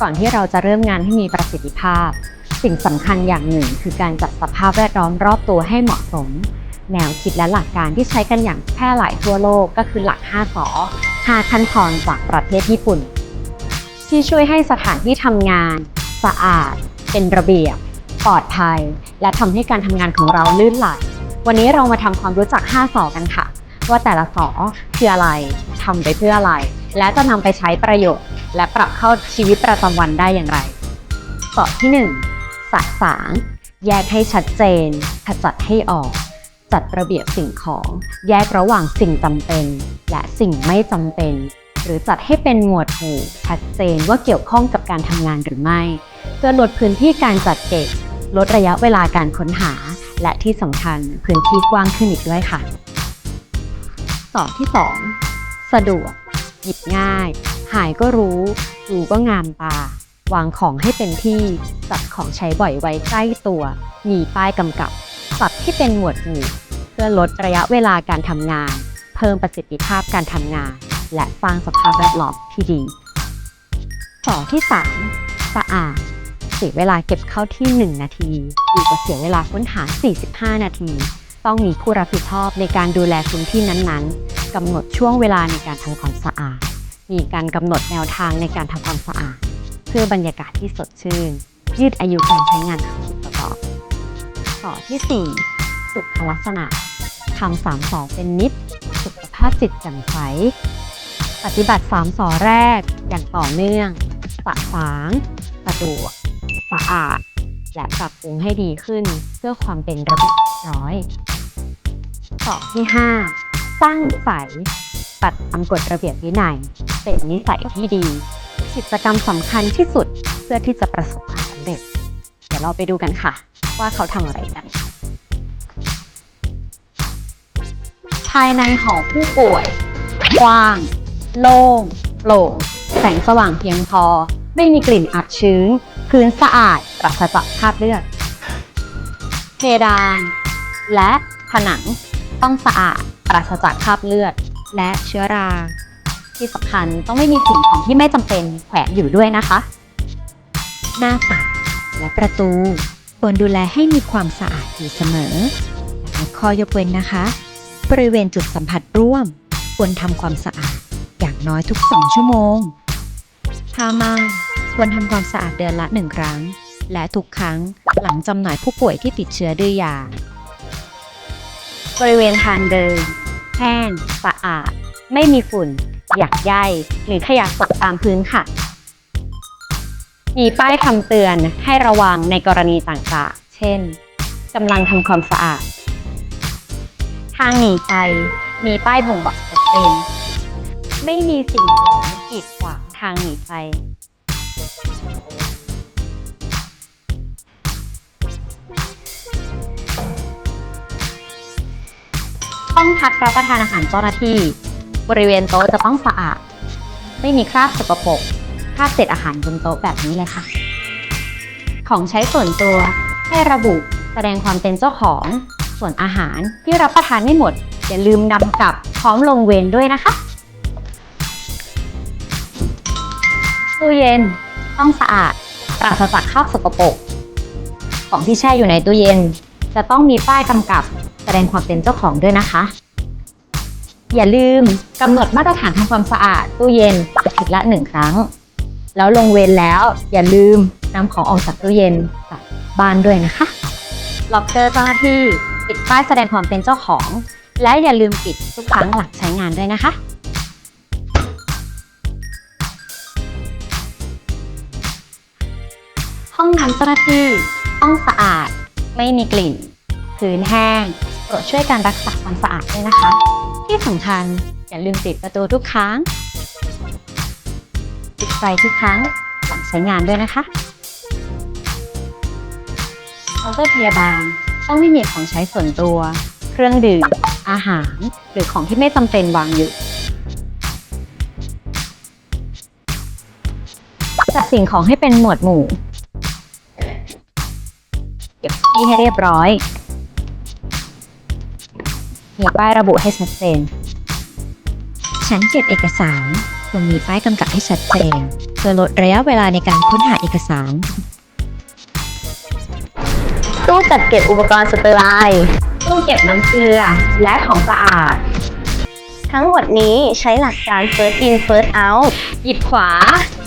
ก่อนที่เราจะเริ่มงานให้มีประสิทธิภาพ สิ่งสำคัญอย่างหนึ่งคือการจัดสภาพแวดล้อมรอบตัวให้เหมาะสม แนวคิดและหลักการที่ใช้กันอย่างแพร่หลายทั่วโลกก็คือหลัก 5สอ5ขั้นตอนจากประเทศญี่ปุ่น ที่ช่วยให้สถานที่ทำงาน สะอาด เป็นระเบียบ ปลอดภัย และทำให้การทำงานของเราลื่นไหลวันนี้เรามาทำความรู้จัก 5สอกันค่ะ ว่าแต่ละสอคืออะไรทำไปเพื่ออะไร และจะนำไปใช้ประโยชน์ และปรับเข้าชีวิตประจำวันได้อย่างไรสอที่ 1 สะสาง แยกให้ชัดเจน ขจัดให้ออก จัดระเบียบสิ่งของ แยกระหว่างสิ่งจำเป็น และสิ่งไม่จำเป็น หรือจัดให้เป็นหมวดหมู่ชัดเจนว่าเกี่ยวข้องกับการทำงานหรือไม่เพื่อลดพื้นที่การจัดเก็บ ลดระยะเวลาการค้นหา และที่สำคัญพื้นที่กว้างขึ้นอีกด้วยค่ะ สอบที่ 2 สะดวก หยิบง่าย หายก็รู้ ดูก็งามตา วางของให้เป็นที่ จัดของใช้บ่อยไว้ใกล้ตัว มีป้ายกำกับจัดที่เป็นหมวดหมู่เพื่อลดระยะเวลาการทำงาน เพิ่มประสิทธิภาพการทำงาน และสร้างสภาพแวดล้อมที่ดีสอที่ 3 สะอาดเสียเวลาเก็บเข้าที่ 1 นาทีดีกว่าเสียเวลาค้นหา 45 นาที ต้องมีผู้รับผิดชอบในการดูแลพื้นที่นั้นๆกำหนดช่วงเวลาในการทำความสะอาด มีการกำหนดแนวทางในการทำความสะอาด เพื่อบรรยากาศที่สดชื่น ยืดอายุการใช้งานของสิ่งประกอบต่อที่ 4 สุขลักษณะทำสามสอเป็นนิด สุขภาพจิตแจ่มใส ปฏิบัติสามสอแรกอย่างต่อเนื่องสะสางสะดวก สะอาด และปรับปรุงให้ดีขึ้นเพื่อความเป็นระเบียบร้อยต่อที่ 5 สร้างนิสัยปัดตามกฎระเบียบวินัย เป็นนิสัยที่ดี กิจกรรมสำคัญที่สุดเพื่อที่จะประสบความสำเร็จ เดี๋ยวเราไปดูกันค่ะ ว่าเขาทำอะไรกัน ภายในหอผู้ป่วย กว้าง โล่งโปร่ง แสงสว่างเพียงพอ ไม่มีกลิ่นอับชื้น พื้นสะอาดปราศจากคราบเลือด เพดาน และผนังต้องสะอาดปราศจากคราบเลือด และเชื้อรา ที่สำคัญต้องไม่มีสิ่งของที่ไม่จำเป็นแขวนอยู่ด้วยนะคะ หน้าต่างและประตูควรดูแลให้มีความสะอาดอยู่เสมอและข้อยกเว้นนะคะ บริเวณจุดสัมผัสร่วม ควรทำความสะอาดอย่างน้อยทุก2ชั่วโมงผ้าม่านควรทำความสะอาดเดือนละหนึ่งครั้ง และทุกครั้งหลังจำหน่ายผู้ป่วยที่ติดเชื้อด้วยยา บริเวณทางเดินแห้งสะอาด ไม่มีฝุ่น หยักใยหรือขยะตกตามพื้นค่ะ มีป้ายคำเตือนให้ระวังในกรณีต่างๆ เช่นกำลังทำความสะอาด ทางหนีไฟมีป้ายบ่งบอกชัดเจนไม่มีสิ่งของกีดขวางทางหนีไฟห้องพักรับประทานอาหารเจ้าหน้าที่ บริเวณโต๊ะจะต้องสะอาด ไม่มีคราบสกปรกคราบเศษอาหารบนโต๊ะแบบนี้เลยค่ะ ของใช้ส่วนตัวให้ระบุแสดงความเป็นเจ้าของ ส่วนอาหารที่รับประทานไม่หมด อย่าลืมนำกลับพร้อมลงเวรด้วยนะคะตู้เย็นต้องสะอาดปราศจากคราบสกปรกของที่แช่อยู่ในตู้เย็น จะต้องมีป้ายกำกับแสดงความเป็นเจ้าของด้วยนะคะ อย่าลืมกำหนดมาตรฐานทำความสะอาดตู้เย็นอาทิตย์ละหนึ่งครั้ง แล้วลงเวรแล้วอย่าลืมนำของออกจากตู้เย็นกลับบ้านด้วยนะคะ ล็อกเกอร์เจ้าหน้าที่ปิดป้ายแสดงความเป็นเจ้าของ และอย่าลืมปิดทุกครั้งหลังใช้งานด้วยนะคะห้องน้ำเจ้าหน้าที่ต้องสะอาด ไม่มีกลิ่น พื้นแห้ง โปรดช่วยการรักษาความสะอาดด้วยนะคะ ที่สำคัญอย่าลืมปิดประตูทุกครั้งปิดไฟทุกครั้งหลังใช้งานด้วยนะคะเคาน์เตอร์พยาบาลต้องไม่มีของใช้ส่วนตัว เครื่องดื่ม อาหาร หรือของที่ไม่จำเป็นวางอยู่จัดสิ่งของให้เป็นหมวดหมู่ เก็บที่ให้เรียบร้อย มีป้ายระบุให้ชัดเจน ชั้นเก็บเอกสารควรมีป้ายกำกับให้ชัดเจนเพื่อลดระยะเวลาในการค้นหาเอกสาร ตู้จัดเก็บอุปกรณ์สเตอร์ไลน์ตู้เก็บน้ำเกลือ และของสะอาด ทั้งหมดนี้ใช้หลักการ first in first out หยิบขวา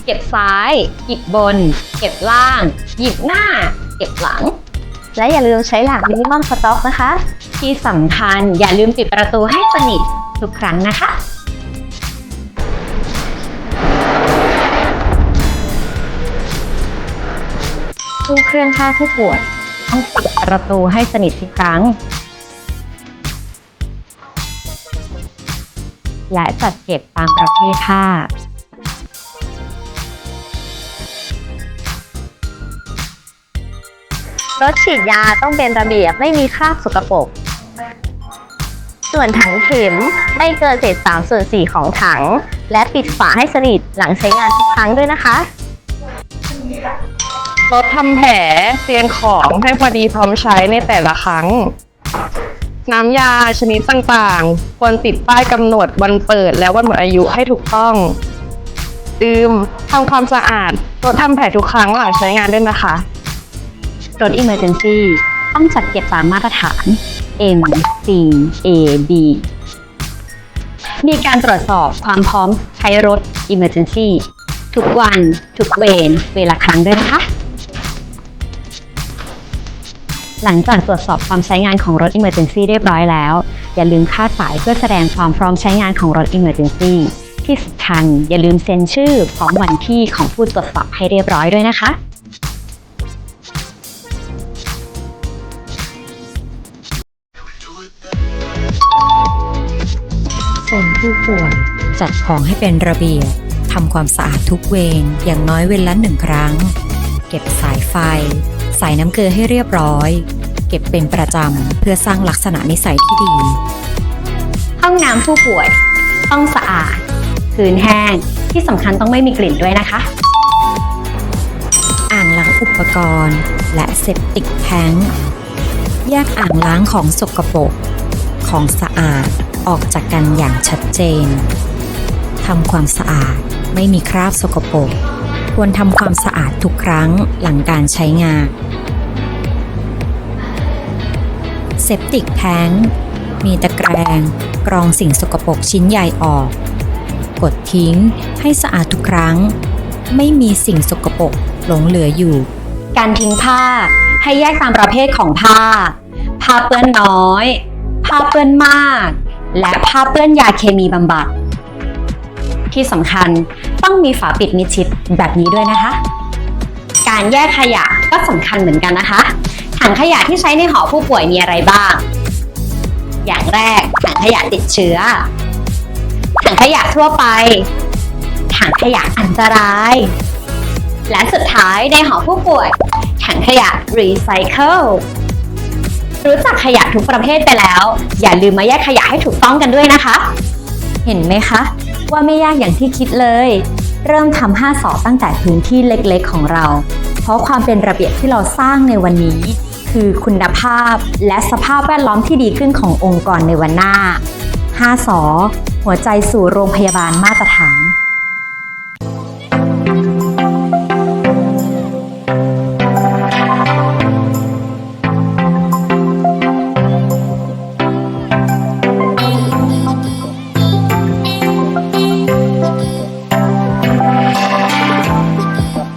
เก็บซ้าย หยิบบน เก็บล่าง หยิบหน้า เก็บหลัง และอย่าลืมใช้หลัก minimum stock นะคะ ที่สำคัญอย่าลืมปิดประตูให้สนิททุกครั้งนะคะตู้เครื่องฆ่าผู้ป่วยต้องปิดประตูให้สนิททุกครั้ง และจัดเก็บตามประเภทผ้า รถฉีดยาต้องเป็นระเบียบไม่มีคราบสกปรก ส่วนถังเข็มไม่เกินเศษ3ส่วน4ของถัง และปิดฝาให้สนิทหลังใช้งานทุกครั้งด้วยนะคะ รถทำแผลเตรียมของให้พอดีพร้อมใช้ในแต่ละครั้ง น้ำยาชนิดต่างๆ ควรติดป้ายกำหนดวันเปิดและวันหมดอายุให้ถูกต้องดื่มทำความสะอาดรถทำแผลทุกครั้งหลังใช้งานด้วยนะคะ รถ Emergency ต้องจัดเก็บตามมาตรฐาน M C A B มีการตรวจสอบความพร้อมใช้รถ Emergency ทุกวัน ทุกเวรเวลาครั้งด้วยนะคะ หลังจากตรวจสอบความใช้งานของรถ Emergency เรียบร้อยแล้ว อย่าลืมคาดสายเพื่อแสดงความพร้อมใช้งานของรถ Emergency ที่สำคัญอย่าลืมเซ็นชื่อพร้อมวันที่ของผู้ตรวจสอบให้เรียบร้อยด้วยนะคะ ผู้ป่วย จัดของให้เป็นระเบียบทำความสะอาดทุกเวรอย่างน้อยเว้นละหนึ่งครั้ง เก็บสายไฟใส่น้ำเกลือให้เรียบร้อย เก็บเป็นประจำเพื่อสร้างลักษณะนิสัยที่ดี ห้องน้ำผู้ป่วย ต้องสะอาด พื้นแห้งที่สำคัญต้องไม่มีกลิ่นด้วยนะคะ อ่างล้างอุปกรณ์ และเซปติกแทงแยกอ่างล้างของสกปรกของสะอาด ออกจากกันอย่างชัดเจนทำความสะอาดไม่มีคราบสกปรกควรทำความสะอาดทุกครั้งหลังการใช้งาน เซปติกแทงมีตะแกรงกรองสิ่งสกปรกชิ้นใหญ่ออก กดทิ้งให้สะอาดทุกครั้ง ไม่มีสิ่งสกปรกหลงเหลืออยู่ การทิ้งผ้าให้แยกตามประเภทของผ้า ผ้าเปื้อนน้อย ผ้าเปื้อนมาก และผ้าเปื้อนยาเคมีบำบัด ที่สำคัญต้องมีฝาปิดมิดชิดแบบนี้ด้วยนะคะ การแยกขยะก็สำคัญเหมือนกันนะคะ ถังขยะที่ใช้ในหอผู้ป่วยมีอะไรบ้าง อย่างแรกถังขยะติดเชื้อ ถังขยะทั่วไป ถังขยะอันตราย และสุดท้ายในหอผู้ป่วย ถังขยะรีไซเคิล รู้จักขยะทุกประเภทไปแล้ว อย่าลืมมาแยกขยะให้ถูกต้องกันด้วยนะคะ เห็นไหมคะ ว่าไม่ยากอย่างที่คิดเลย เริ่มทำ5สอตั้งแต่พื้นที่เล็กๆของเรา เพราะความเป็นระเบียบที่เราสร้างในวันนี้ คือคุณภาพและสภาพแวดล้อมที่ดีขึ้นขององค์กรในวันหน้า5สอหัวใจสู่โรงพยาบาลมาตรฐาน